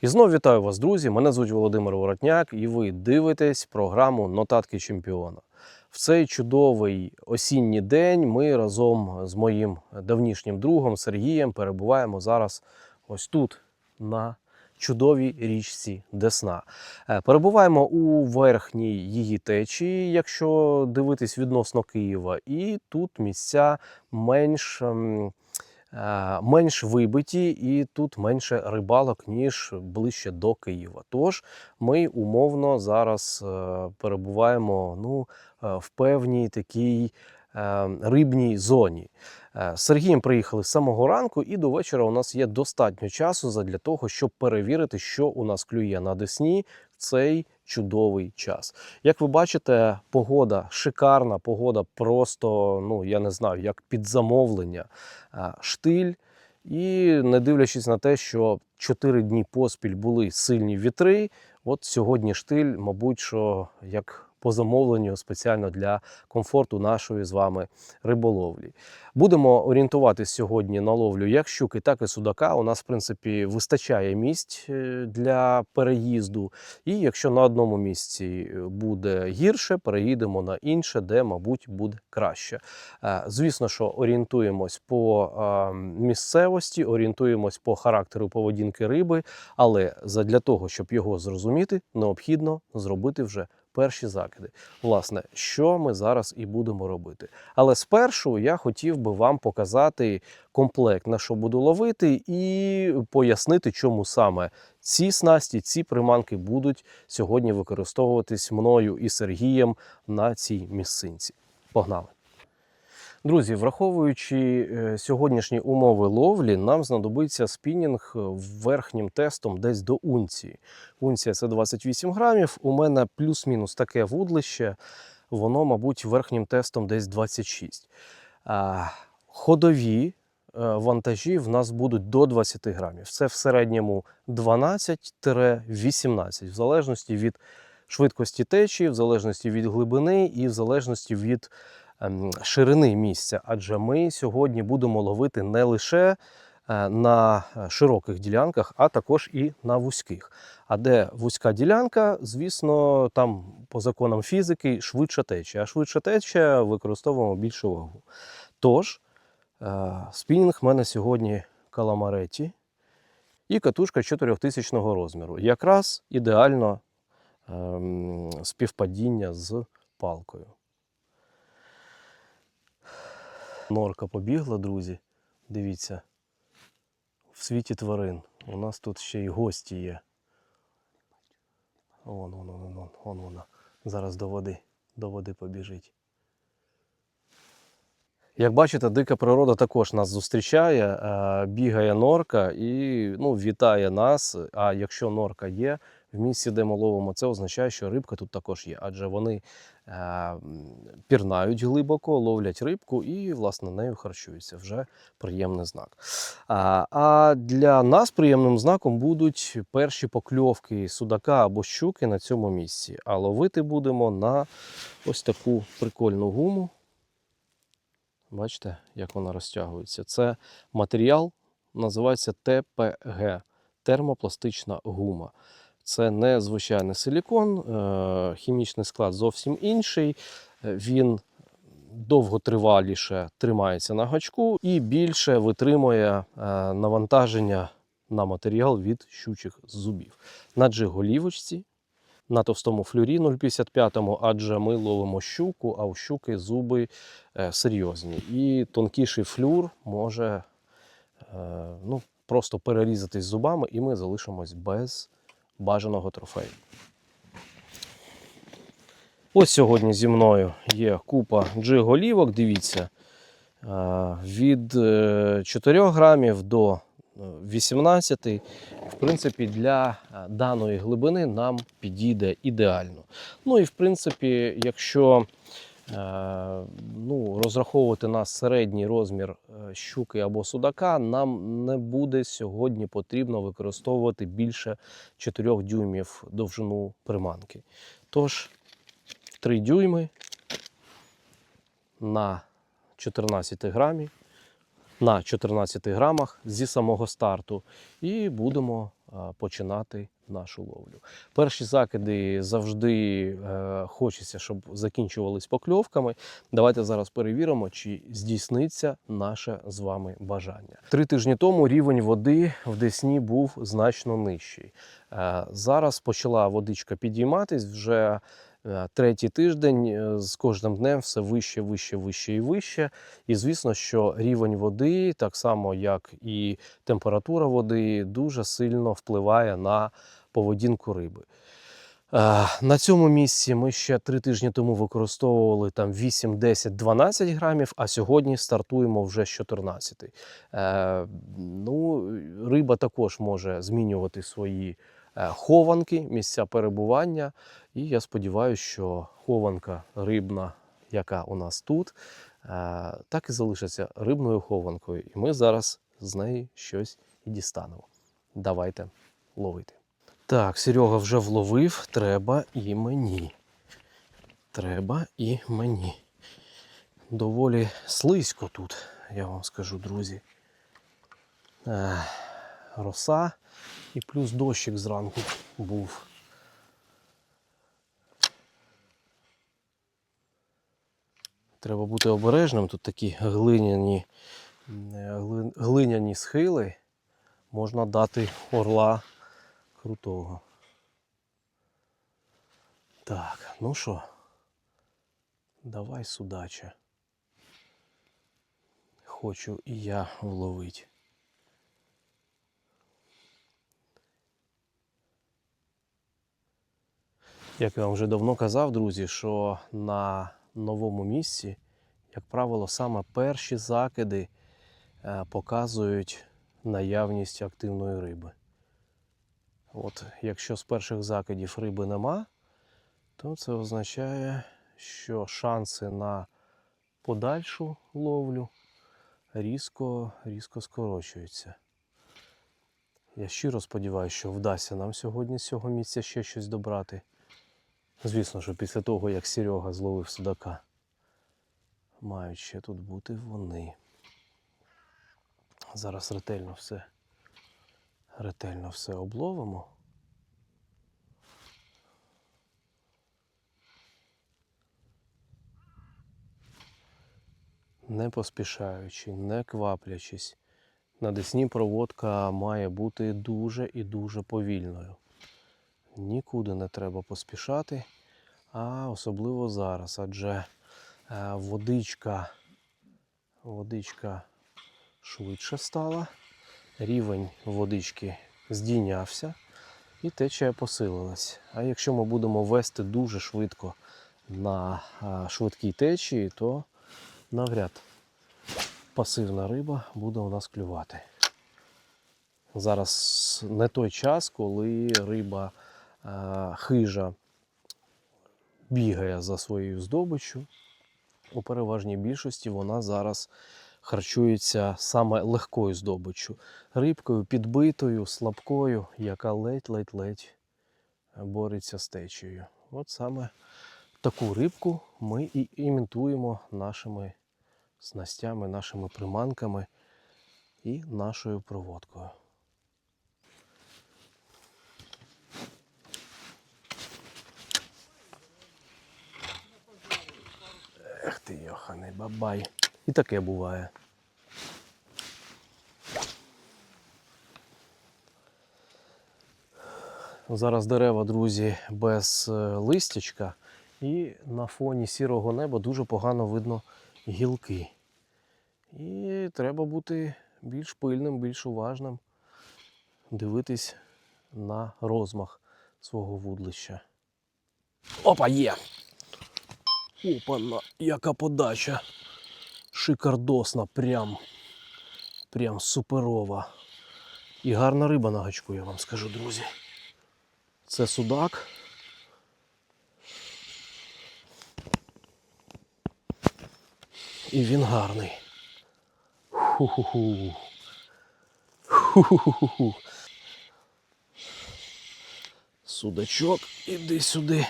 І знову вітаю вас, друзі. Мене звуть Володимир Воротняк, і ви дивитесь програму Нотатки чемпіона. В цей чудовий осінній день ми разом з моїм давнішнім другом Сергієм перебуваємо зараз ось тут, на чудовій річці Десна. Е, Перебуваємо у верхній її течії, якщо дивитись відносно Києва, і тут місця менш. Е, Менш вибиті, і тут менше рибалок, ніж ближче до Києва. Тож ми умовно зараз е, перебуваємо ну, е, в певній такій рибній зоні. Е, З Сергієм приїхали з самого ранку, і до вечора у нас є достатньо часу для того, щоб перевірити, що у нас клює на Десні в цей чудовий час. Як ви бачите, погода шикарна, погода просто, ну я не знаю, як під замовлення, Е, штиль. І не дивлячись на те, що 4 дні поспіль були сильні вітри, от сьогодні штиль, мабуть, що як по замовленню спеціально для комфорту нашої з вами риболовлі. Будемо орієнтуватись сьогодні на ловлю як щуки, так і судака. У нас, в принципі, вистачає місць е, для переїзду. І якщо на одному місці е, буде гірше, переїдемо на інше, де, мабуть, буде краще. Е, Звісно, що орієнтуємось по місцевості, орієнтуємось по характеру поведінки риби, але задля того, щоб його зрозуміти, необхідно зробити вже перші закиди. Власне, що ми зараз і будемо робити. Але спершу я хотів би вам показати комплект, на що буду ловити, і пояснити, чому саме ці снасті, ці приманки будуть сьогодні використовуватись мною і Сергієм на цій місцинці. Погнали! Друзі, враховуючи е, сьогоднішні умови ловлі, нам знадобиться спінінг е, верхнім тестом десь до унції. Унція це 28 грамів. У мене плюс-мінус таке вудлище, воно, мабуть, верхнім тестом десь 26. Ходові е, вантажі в нас будуть до 20 грамів. Це в середньому 12-18, в залежності від швидкості течії, в залежності від глибини і в залежності від ширини місця. Адже ми сьогодні будемо ловити не лише е, на широких ділянках, а також і на вузьких. А де вузька ділянка, звісно, там по законам фізики швидше тече, а швидше тече використовуємо більшу вагу. Тож, е, спінінг в мене сьогодні каламареті і катушка 4000 розміру. Якраз ідеально ем, співпадіння з палкою. Норка побігла, друзі. Дивіться. В світі тварин. У нас тут ще й гості є. Вон, вон, вон, вон, вон вона. Зараз до води, до води побіжить. Як бачите, дика природа також нас зустрічає, е, бігає норка і ну, вітає нас. А якщо норка є в місці, де ми ловимо, це означає, що рибка тут також є. Адже вони е, пірнають глибоко, ловлять рибку і, власне, нею харчуються. Вже приємний знак. А, а для нас приємним знаком будуть перші покльовки судака або щуки на цьому місці. А ловити будемо на ось таку прикольну гуму. Бачите, як вона розтягується. Це матеріал, називається ТПГ термопластична гума. Це не звичайний силікон, е, хімічний склад зовсім інший. Е, Він довготриваліше тримається на гачку і більше витримує е, навантаження на матеріал від щучих зубів. На джиголівочці, на товстому флюрі 0,55, адже ми ловимо щуку, а у щуки зуби серйозні. І тонкіший флюр може ну, просто перерізатись зубами, і ми залишимось без бажаного трофею. Ось сьогодні зі мною є купа джиголівок. Дивіться, е, від е, 4 грамів до е, 18, в принципі, для е, даної глибини нам підійде ідеально. Ну і в принципі, якщо е, ну, розраховувати на середній розмір е, щуки або судака, нам не буде сьогодні потрібно використовувати більше 4 дюймів довжину приманки. Тож 3 дюйми на 14 грамі, на 14 грамах зі самого старту. І будемо починати нашу ловлю. Перші закиди завжди е, хочеться, щоб закінчувались покльовками. Давайте зараз перевіримо, чи здійсниться наше з вами бажання. Три тижні тому рівень води в Десні був значно нижчий. Е, Зараз почала водичка підійматись вже. Е, Третій тиждень е, з кожним днем все вище, вище, вище і вище. І звісно, що рівень води, так само як і температура води, дуже сильно впливає на поведінку риби. Е, На цьому місці ми ще три тижні тому використовували там 8, 10, 12 грамів, а сьогодні стартуємо вже з 14. Е, ну, риба також може змінювати свої хованки, місця перебування. І я сподіваюся, що хованка рибна, яка у нас тут, е, так і залишиться рибною хованкою. І ми зараз з неї щось і дістанемо. Давайте ловити. Так, Серега вже вловив, треба і мені. Треба і мені. Доволі слизько тут, я вам скажу, друзі. Е, роса і плюс дощик зранку був. Треба бути обережним. Тут такі глиняні, е, глиняні схили. Можна дати орла крутого. Так, ну що, давай судача. Хочу і я вловити. Як я вам вже давно казав, друзі, що на новому місці, як правило, саме перші закиди е, показують наявність активної риби. От, якщо з перших закидів риби нема, то це означає, що шанси на подальшу ловлю різко, різко скорочуються. Я щиро сподіваюся, що вдасться нам сьогодні з цього місця ще щось добрати. Звісно, що після того, як Серега зловив судака, мають ще тут бути вони. Зараз ретельно все, ретельно все обловимо. Не поспішаючи, не кваплячись, на десні проводка має бути дуже і дуже повільною. Нікуди не треба поспішати, а особливо зараз, адже е, водичка, водичка швидше стала, рівень водички здійнявся і течія посилилась. А якщо ми будемо вести дуже швидко на е, швидкій течії, то навряд пасивна риба буде у нас клювати. Зараз не той час, коли риба хижа бігає за своєю здобиччю. У переважній більшості вона зараз харчується саме легкою здобиччю. Рибкою підбитою, слабкою, яка ледь-ледь-ледь бореться з течією. От саме таку рибку ми і імітуємо нашими снастями, нашими приманками і нашою проводкою. Ех ти, йоханий бабай. І таке буває. Зараз дерева, друзі, без е, листячка, і на фоні сірого неба дуже погано видно гілки. І треба бути більш пильним, більш уважним, дивитись на розмах свого вудлища. Опа, є! Опана, яка подача. Шикардосна, прям. Прям суперова. І гарна риба на гачку, я вам скажу, друзі. Це судак. І він гарний. Ху-ху-ху. Ху-ху-ху-ху. Судачок, іди сюди.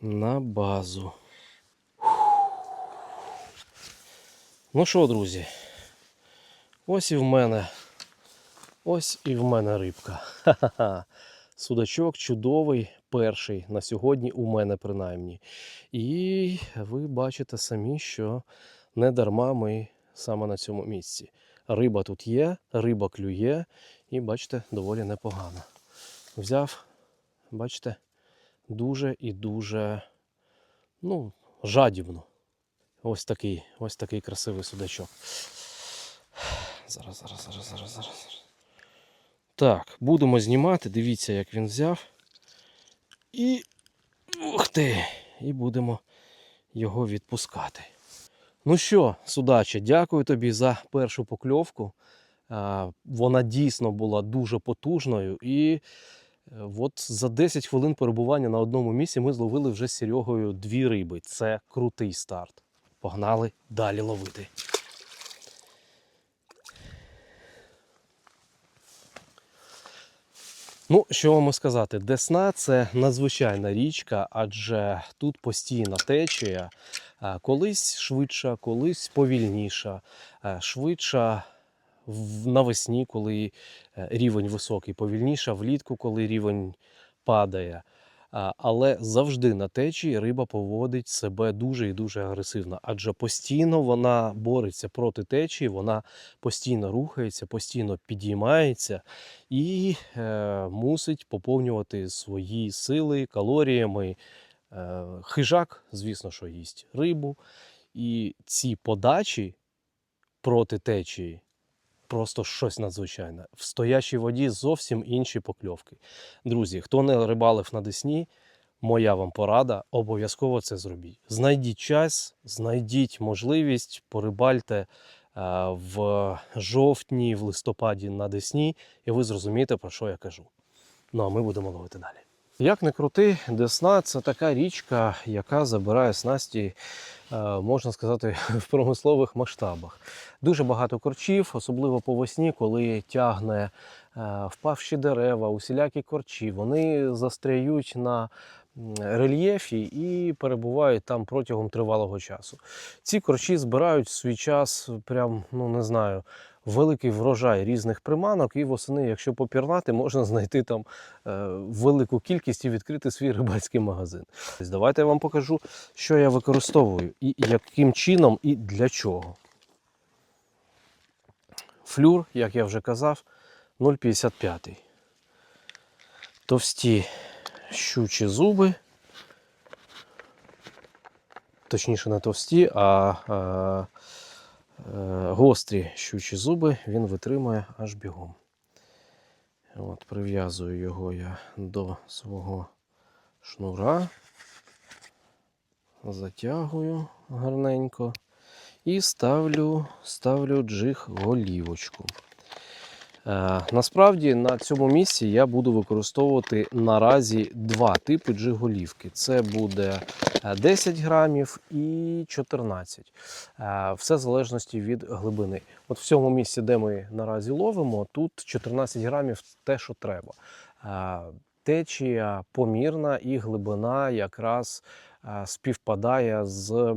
На базу. Ну що, друзі? Ось і в мене. Ось і в мене рибка. Ха-ха-ха. Судачок чудовий, перший на сьогодні у мене принаймні. І ви бачите самі, що не дарма ми саме на цьому місці. Риба тут є, риба клює, і бачите, доволі непогано. Взяв, бачите, дуже і дуже ну, жадібно. Ось такий, ось такий красивий судачок. Зараз, зараз, зараз, зараз, зараз. Так, будемо знімати. Дивіться, як він взяв. І. Ух ти! І будемо його відпускати. Ну що, судаче, дякую тобі за першу покльовку. Вона дійсно була дуже потужною. І е, от за 10 хвилин перебування на одному місці ми зловили вже з Серегою дві риби. Це крутий старт. Погнали далі ловити. Ну, що вам сказати, Десна це надзвичайна річка, адже тут постійна течія. Колись швидша, колись повільніша, швидша навесні, коли е, рівень високий, повільніша влітку, коли рівень падає. Але завжди на течії риба поводить себе дуже і дуже агресивно, адже постійно вона бореться проти течії, вона постійно рухається, постійно підіймається і е, мусить поповнювати свої сили калоріями. Е, хижак, звісно, що їсть рибу. І ці подачі проти течії просто щось надзвичайне. В стоячій воді зовсім інші покльовки. Друзі, хто не рибалив на Десні, моя вам порада, обов'язково це зробіть. Знайдіть час, знайдіть можливість, порибальте е, в жовтні, в листопаді на Десні, і ви зрозумієте, про що я кажу. Ну а ми будемо ловити далі. Як не крути, Десна це така річка, яка забирає снасті, е, можна сказати, в промислових масштабах. Дуже багато корчів, особливо по весні, коли тягне е, впавші дерева, усілякі корчі. Вони застряють на рельєфі і перебувають там протягом тривалого часу. Ці корчі збирають в свій час, прям, ну не знаю, великий врожай різних приманок, і восени, якщо попірнати, можна знайти там е, велику кількість і відкрити свій рибальський магазин. Давайте я вам покажу, що я використовую і яким чином, і для чого. Флюр, як я вже казав, 0,55. Товсті щучі зуби. Точніше, не товсті, а, а е, гострі щучі зуби він витримує аж бігом. От, Прив'язую його я до свого шнура, затягую гарненько і ставлю, ставлю джиг голівочку. Е, насправді на цьому місці я буду використовувати наразі два типи джиг-голівки. Це буде е, 10 грамів і 14. Е, Все в залежності від глибини. От в цьому місці, де ми наразі ловимо, тут 14 грамів те, що треба. Е, Течія помірна і глибина якраз е, співпадає з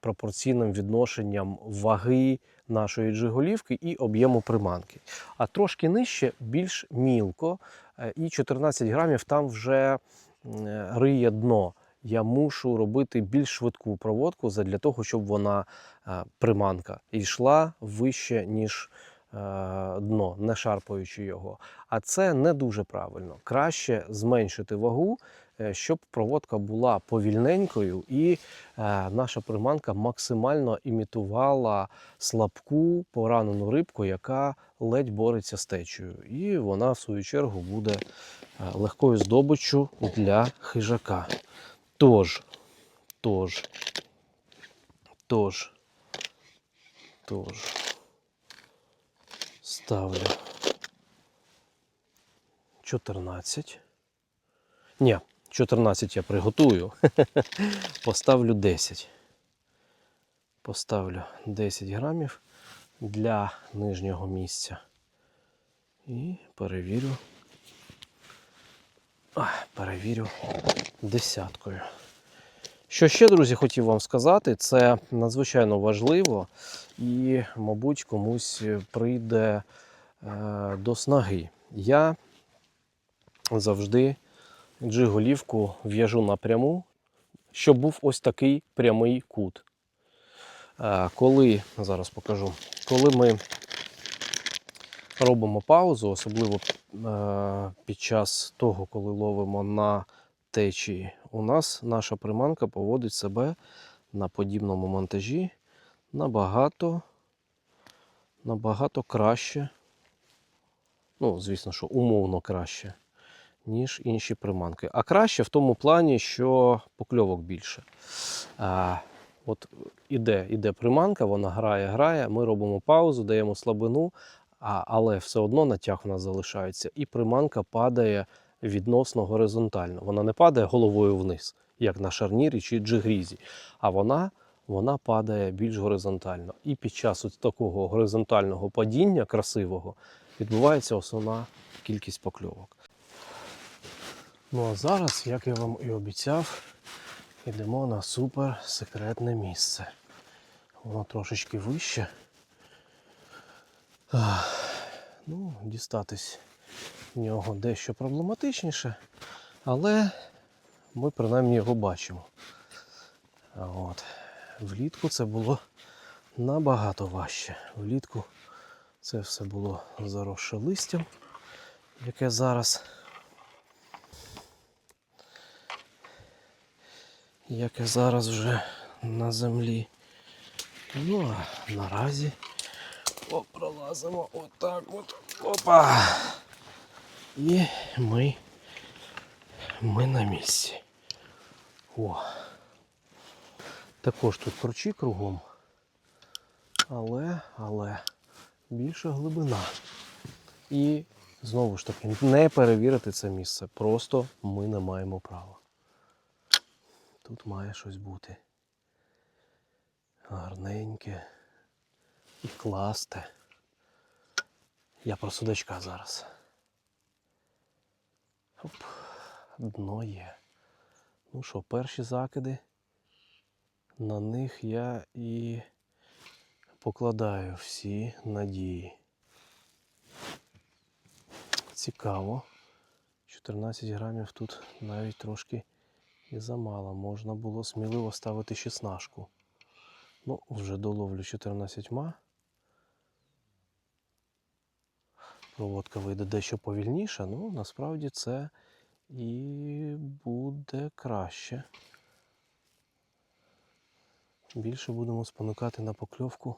пропорційним відношенням ваги нашої джиголівки і об'єму приманки. А трошки нижче більш мілко, е, і 14 грамів там вже риє дно. Я мушу робити більш швидку проводку для того, щоб вона е, приманка йшла вище, ніж е, дно, не шарпаючи його. А це не дуже правильно. Краще зменшити вагу, щоб проводка була повільненькою і е, наша приманка максимально імітувала слабку поранену рибку, яка ледь бореться з течею. І вона, в свою чергу, буде е, легкою здобиччю для хижака. Тож, тож, тож, тож, ставлю 14. Ні, 14 я приготую. Поставлю 10. Поставлю 10 грамів для нижнього місця. І перевірю. Перевірю десяткою. Що ще, друзі, хотів вам сказати, це надзвичайно важливо і, мабуть, комусь прийде е, до снаги. Я завжди джиголівку в'яжу напряму, щоб був ось такий прямий кут. Е, Коли, зараз покажу, коли ми робимо паузу, особливо е, під час того, коли ловимо на течії, у нас наша приманка поводить себе на подібному монтажі набагато, набагато краще. Ну, звісно, що умовно краще, ніж інші приманки. А краще в тому плані, що покльовок більше. А, от іде, іде приманка, вона грає, грає, ми робимо паузу, даємо слабину, а, але все одно натяг у нас залишається, і приманка падає відносно горизонтально. Вона не падає головою вниз, як на шарнірі чи джигрізі, а вона, вона падає більш горизонтально. І під час от такого горизонтального падіння красивого відбувається основна кількість покльовок. Ну а зараз, як я вам і обіцяв, йдемо на супер секретне місце. Воно трошечки вище. Ну, дістатись в нього дещо проблематичніше, але ми принаймні його бачимо. От. Влітку це було набагато важче. Влітку це все було заросше листям, яке зараз. Яке зараз вже на землі. Ну а наразі пролазимо отак от. Опа! І ми, ми на місці. О. Також тут корчі кругом. Але, але більша глибина. І знову ж таки, не перевірити це місце. Просто ми не маємо права. Тут має щось бути. Гарненьке і класте. Я про судачка зараз. Оп, дно є. Ну що, перші закиди. На них я і покладаю всі надії. Цікаво. 14 грамів тут навіть трошки і замало. Можна було сміливо ставити 16. Ну, вже доловлю 14. Проводка вийде дещо повільніше, ну насправді це і буде краще. Більше будемо спонукати на покльовку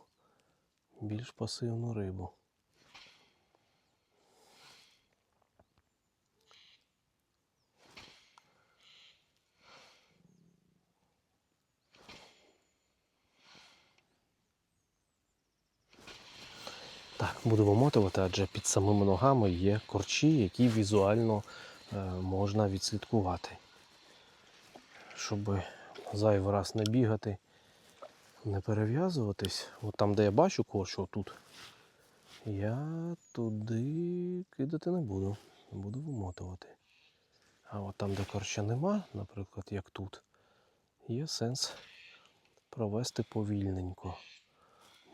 більш пасивну рибу. Так, буду вимотувати, адже під самими ногами є корчі, які візуально е, можна відслідкувати. Щоб зайвий раз не бігати, не перев'язуватись. От там, де я бачу корч, отут, я туди кидати не буду. Буду вимотувати. А от там, де корча нема, наприклад, як тут, є сенс провести повільненько.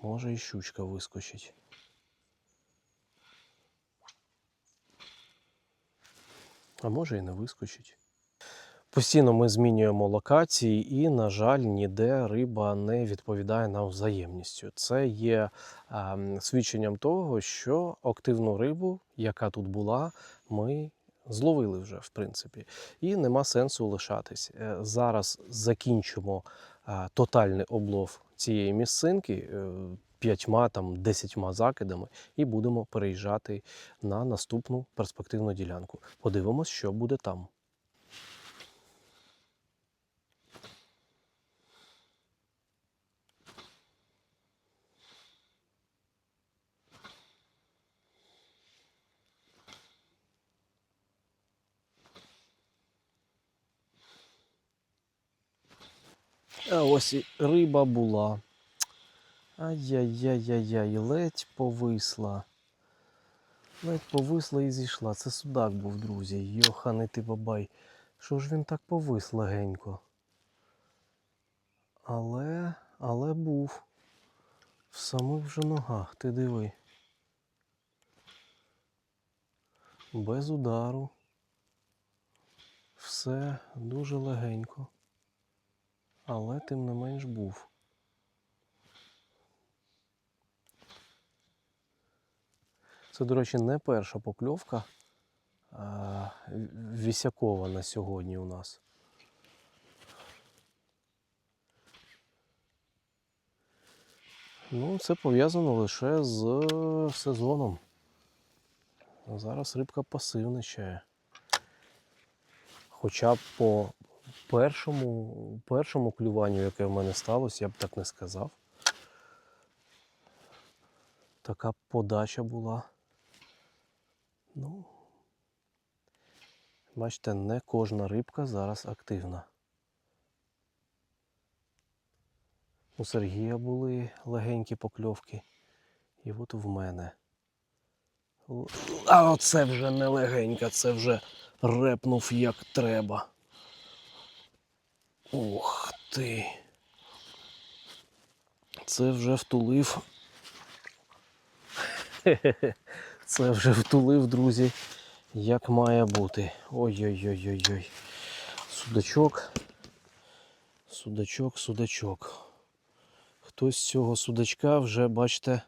Може і щучка вискочить. А може і не вискочить. Постійно ми змінюємо локації, і, на жаль, ніде риба не відповідає нам взаємністю. Це є е, свідченням того, що активну рибу, яка тут була, ми зловили вже, в принципі, і нема сенсу лишатись. Е, зараз закінчимо е, тотальний облов цієї місцинки. Е, П'ятьма там десятьма закидами, і будемо переїжджати на наступну перспективну ділянку. Подивимось, що буде там. А ось і риба була. Ай-яй-яй-яй-яй, ледь повисла. Ледь повисла і зійшла. Це судак був, друзі. Йоханий ти бабай. Що ж він так повис легенько? Але, але був. В самих вже ногах, ти диви. Без удару. все дуже легенько. Але тим не менш був. Це, до речі, не перша покльовка вісякова на сьогодні у нас. Ну, це пов'язано лише з сезоном. Зараз рибка пасивничає. Хоча по першому, першому клюванню, яке в мене сталося, я б так не сказав. Така подача була. Ну, бачите, не кожна рибка зараз активна. У Сергія були легенькі покльовки. І от в мене. А оце вже не легенька, це вже репнув як треба. Ух ти. Це вже втулив. Хе-хе-хе. Це вже втулив, друзі, як має бути. Ой-ой-ой-ой-ой. Судачок. Судачок, судачок. Хтось з цього судачка вже, бачите,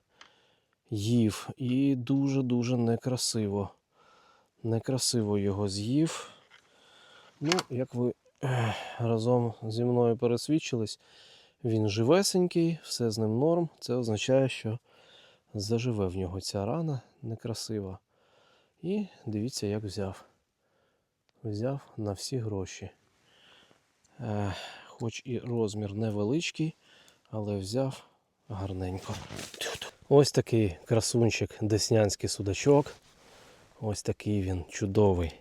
їв. І дуже-дуже некрасиво. Некрасиво його з'їв. Ну, як ви разом зі мною пересвідчились, він живесенький, все з ним норм. Це означає, що заживе в нього ця рана некрасива. І дивіться, як взяв. Взяв на всі гроші. Е, хоч і розмір невеличкий, але взяв гарненько. Ось такий красунчик деснянський судачок. Ось такий він чудовий.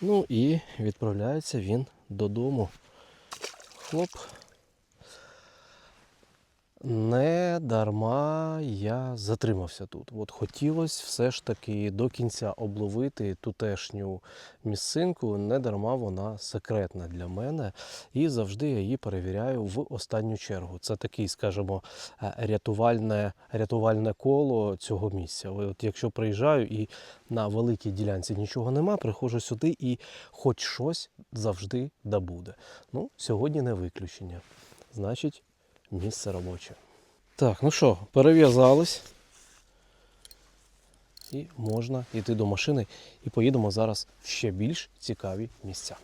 Ну і відправляється він додому. Хлоп. Не дарма я затримався тут. От хотілося все ж таки до кінця обловити тутешню місцинку. Не дарма вона секретна для мене, і завжди я її перевіряю в останню чергу. Це такий, скажімо, е, рятувальне, рятувальне коло цього місця. От якщо приїжджаю і на великій ділянці нічого нема, приходжу сюди і хоч щось завжди да буде. Ну, сьогодні не виключення. Значить, місце робоче. Так, ну що, перев'язались. І можна йти до машини і поїдемо зараз в ще більш цікаві місця.